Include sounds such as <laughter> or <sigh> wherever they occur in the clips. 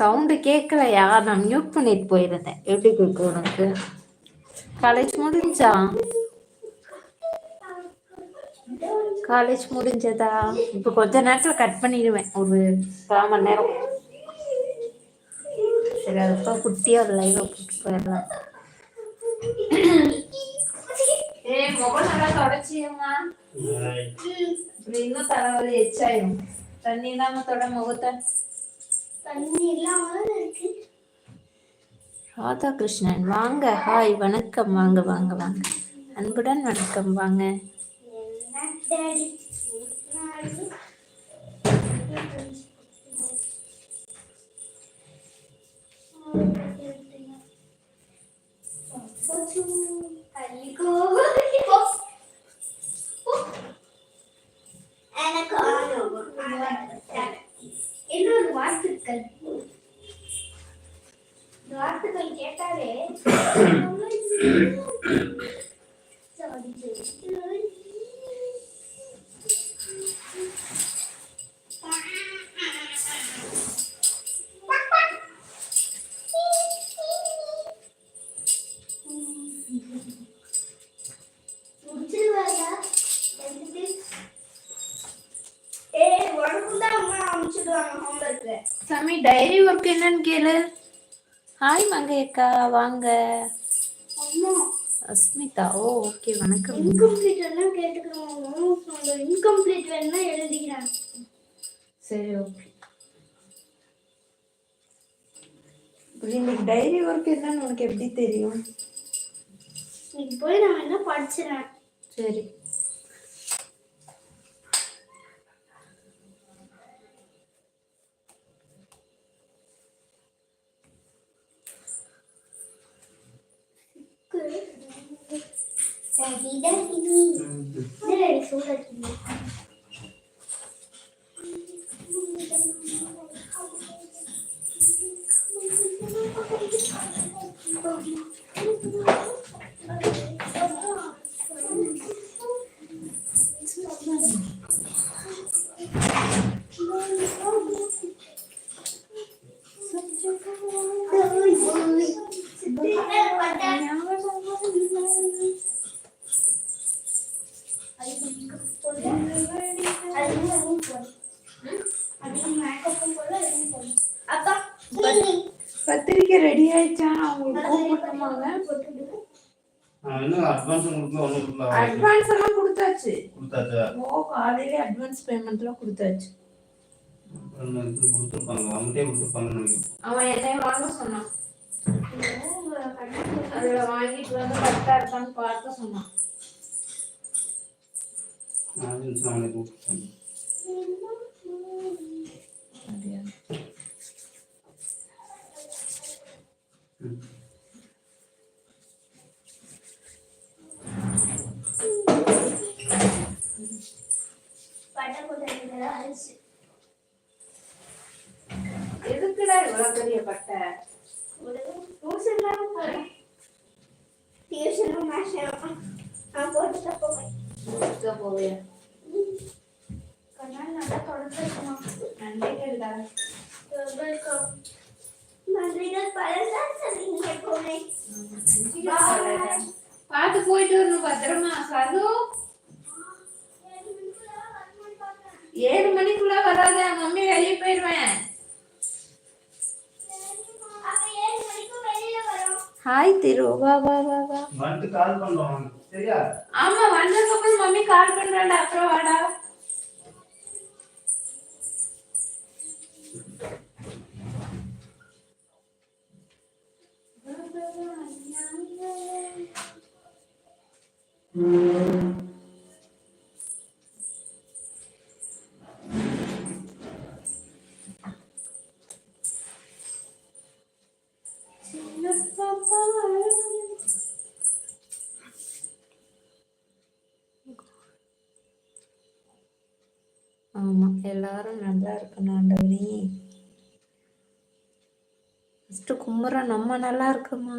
Sound கேட்கலையா நான் mute பண்ணிட்டு போயிருந்தேன். எப்படி கேட்கும் உனக்கு? காலேஜ் முடிஞ்சா? காலேஜ் முடிஞ்சதா? இப்போ கொஞ்ச நேரத்துல கட் பண்ணிடுவேன். ஒரு கால் மணி நேரம். சரி அதுக்கப்புறம் குட்டியா ஒரு லைவ் கூப்பிட்டு போயிடலாம். இன்னும் தலைவலி எச்சாயும் தண்ணி இல்லாம தொட முகத்தை. ராதாகிருஷ்ணன் வாங்க ஹாய் வணக்கம் வாங்க வாங்க வாங்க. அன்புடன் வணக்கம் வாங்க. எனக்கு இன்னொரு வாழ்த்துக்கள் இந்த வாழ்த்துக்கள் கேட்டாலே <coughs> சாமி டைரி ஒர்க் என்னன்னு கேளு. ஹாய் மங்கையக்கா. வாங்க. அஸ்மிதா. ஓ ஓகே வணக்கம். இன்கம்ப்ளீட் எல்லாம் கேட்டுக்கிறோம் இன்கம்ப்ளீட் வேணா எழுதிக்கிறேன். சரி ஓகே இன்னைக்கு டைரி ஒர்க் என்னன்னு உனக்கு எப்படி தெரியும்? இன்னைக்கு போய் நான் என்ன படிச்சிடறேன். சரி. இன்னும் அட்வான்ஸ் கொடுக்கல ஒன்றும் கொடுக்கல அட்வான்ஸ் எல்லாம் கொடுத்தாச்சு. கொடுத்தாச்சா? ஓ காலையிலே அட்வான்ஸ் பேமெண்ட்லாம் கொடுத்தாச்சு. கொடுத்துருப்பாங்க. அவங்ககிட்டே அவன் என்னை வாங்க சொன்னான். அதுல வாங்கிட்டு வந்து கரெக்டா இருக்கான்னு பார்க்க சொன்னான். அவங்களே கொடுத்துருப்பாங்க ம். எதுக்குடா இவ்வளவு பெரிய பட்டை நான் போட்டு போவேன் எதுக்கு போவே கண்ணால் நல்லா தொடச்சிருக்கணும் நன்றி கேளுடா நன்றிகள் பலதான் சொல்றீங்க எப்பவுமே பார்த்து போயிட்டு வரணும் பத்திரமா சது ஏழு மணிக்குள்ள வராத மம்மி வெளியே போயிடுவேன் அப்ப ஏழு மணிக்கு வெளியில வரோம் ஹாய் திரு வா வா வா வா வந்துட்டு கால் பண்ணுறோம் சரியா ஆமா வந்ததுக்கு அப்புறம் மம்மி கால் பண்றாடா அப்புறம் வாடா ஆமாம் எல்லாரும் நல்லா இருக்கணும் ஆண்டவனே ஃபஸ்ட்டு கும்புறோம் நம்ம நல்லா இருக்குமா?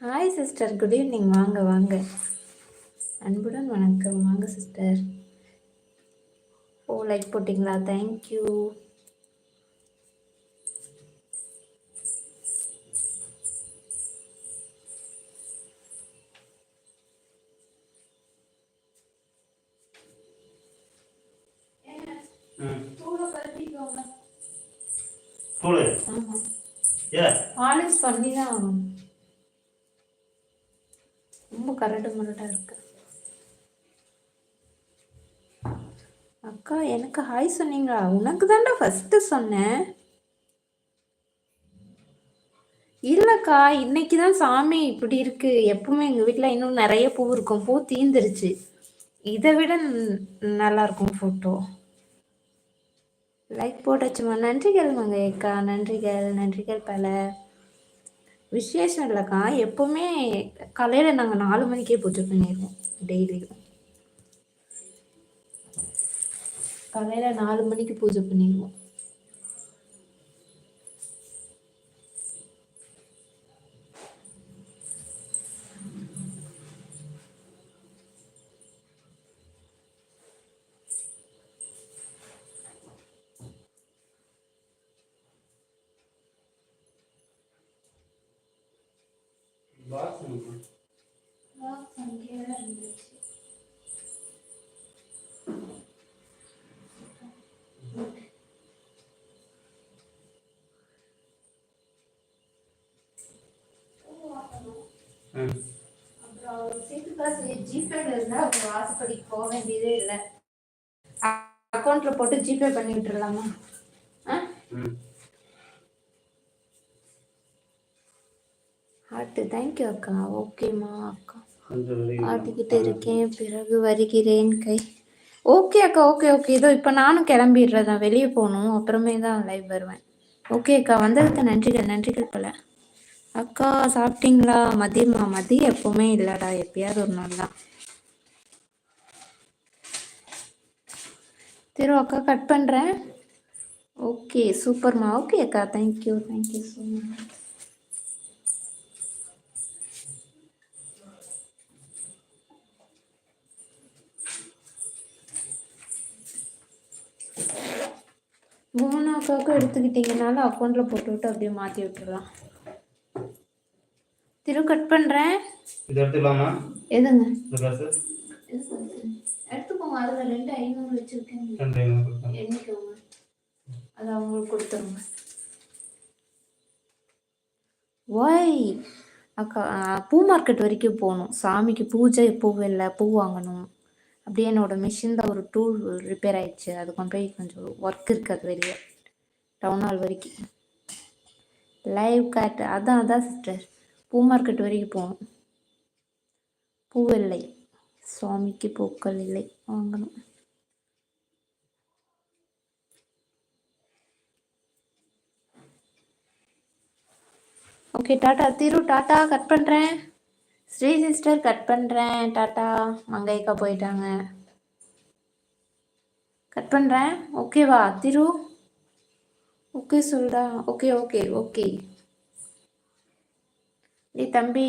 ஹாய் சிஸ்டர் குட் ஈவினிங் வாங்க வாங்க. அன்புடன் வணக்கம். வாங்க சிஸ்டர் ஓ லைக் போட்டிங்களா? தேங்க்யூ ஆமா. ஏ. பாலிஷ் பண்ணி தான் ஆகணும். ரொம்ப கரடு முரடா இருக்கு. அக்கா எனக்கு ஹாய் சொன்னீங்களா? உனக்கு தான்டா ஃபர்ஸ்ட் சொன்னேன். இல்லக்கா இன்னைக்கு தான் சாமி இப்படி இருக்கு. எப்பவுமே எங்க வீட்ல இன்னும் நிறைய பூ இருக்கும். பூ தீந்துருச்சு. இதை விட நல்லா இருக்கும் போட்டோ லைக் போட்டாச்சுமா. நன்றிகள் மங்கையக்கா நன்றிகள் நன்றிகள் பல. விசேஷம் இல்லைக்கா. எப்போவுமே காலையில் நாங்கள் நாலு மணிக்கே பூஜை பண்ணிடுவோம் டெய்லியும் காலையில் நாலு மணிக்கு பூஜை பண்ணிடுவோம் பாக்ஸ் ம் அப்புறம் சீட்டு காசு ஜிபேல இருந்தால் அவங்க வாசப்படிக்கு போக வேண்டியதே இல்லை. அக்கௌண்ட்ல போட்டு ஜிபே பண்ணி விட்டுறலாமா ஆ? ஹார்ட்டு தேங்க்யூ அக்கா? ஓகேம்மா அக்கா ஆட்டிக்கிட்டு இருக்கேன். பிறகு வருகிறேன் கை. ஓகே அக்கா ஓகே ஓகே இதோ இப்போ நானும் கிளம்பிடுறேன். தான் வெளியே போகணும். அப்புறமே தான் லைவ் வருவேன். ஓகே அக்கா வந்ததுக்கு நன்றிகள். நன்றிகள் பல. அக்கா சாப்பிட்டீங்களா? மதியமா மதியம் எப்பவுமே இல்லைடா. எப்பயாவது ஒரு நாள் தான். திரு அக்கா கட் பண்ணுறேன் ஓகே சூப்பர்மா ஓகே அக்கா thank you thank you so much எடுத்துக்கிட்டிங்கனாலும் அக்கௌண்ட்டில் போட்டு விட்டு அப்படியே மாற்றி விட்டுறலாம். திரு கட் பண்ணுறேன் இது எடுத்துக்கலாமா? எதுங்க? எடுத்துக்கோங்க அதில் ரெண்டு ஐநூறு வச்சுருக்கேன் எண்ணிக்கோங்க. அது அவங்களுக்கு கொடுத்துருங்க. ஒய் அக்கா பூ மார்க்கெட் வரைக்கும் போகணும். சாமிக்கு பூஜை பூ இல்லை பூ வாங்கணும். அப்படியே என்னோட மிஷின் தான் ஒரு டூல் ரிப்பேர் ஆயிடுச்சு. அது கொண்டு போய் கொஞ்சம் ஒர்க் இருக்குது அது வெளியே. டவுன் ஹால் வரைக்கும். லைவ் காட்டு அதான் அதான் சிஸ்டர் பூ மார்க்கெட் வரைக்கும் போகணும். பூ இல்லை. சுவாமிக்கு பூக்கள் இல்லை. வாங்கணும். Okay tata Thiru tata cut பண்ணுறேன் ஸ்ரீ சிஸ்டர் கட் பண்ணுறேன் டாட்டா. மங்கைக்கா போயிட்டாங்க. கட் பண்ணுறேன் ஓகேவா திரு. ஓகே சுந்தா. Okay okay okay. டே தம்பி.